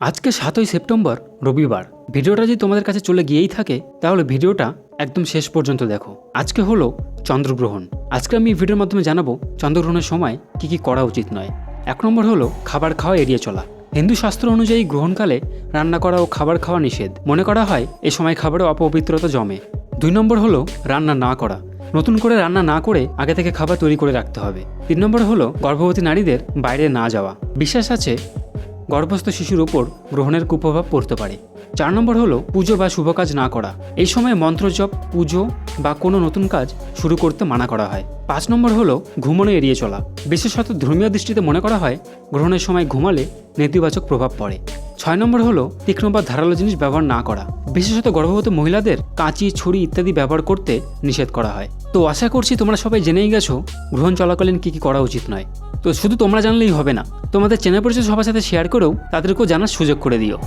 আজকে সাতই সেপ্টেম্বর, রবিবার। ভিডিওটা যদি তোমাদের কাছে চলে গিয়েই থাকে, তাহলে ভিডিওটা একদম শেষ পর্যন্ত দেখো। আজকে হলো চন্দ্রগ্রহণ। আজকে আমি এই ভিডিওর মাধ্যমে জানাব চন্দ্রগ্রহণের সময় কি কি করা উচিত নয়। এক নম্বর হলো খাবার খাওয়া এড়িয়ে চলা। হিন্দু শাস্ত্র অনুযায়ী গ্রহণকালে রান্না করা ও খাবার খাওয়া নিষেধ। মনে করা হয়, এ সময় খাবারে অপবিত্রতা জমে। দুই নম্বর হলো রান্না না করা। নতুন করে রান্না না করে আগে থেকে খাবার তৈরি করে রাখতে হবে। তিন নম্বর হলো গর্ভবতী নারীদের বাইরে না যাওয়া। বিশ্বাস আছে গর্ভস্থ শিশুর ওপর গ্রহণের কুপ্রভাব পড়তে পারে। চার নম্বর হলো পুজো বা শুভ কাজ না করা। এই সময় মন্ত্রজপ, পুজো বা কোনো নতুন কাজ শুরু করতে মানা করা হয়। পাঁচ নম্বর হলো ঘুমনো এড়িয়ে চলা। বিশেষত ধর্মীয় দৃষ্টিতে মনে করা হয়, গ্রহণের সময় ঘুমালে নেতিবাচক প্রভাব পড়ে। ছয় নম্বর হলো তীক্ষ্ণ বা ধারালো জিনিস ব্যবহার না করা। বিশেষত গর্ভবতী মহিলাদের কাঁচি, ছুরি ইত্যাদি ব্যবহার করতে নিষেধ করা হয়। তো আশা করছি তোমরা সবাই জেনেই গেছো, গ্রহণ চলাকালীন কী কী করা উচিত নয়। তো শুধু তোমরা জানলেই হবে না। তোমাদের চেনা পরিচয় সবার সাথে শেয়ার করেও তাদেরকেও জানার সুযোগ করে দিও।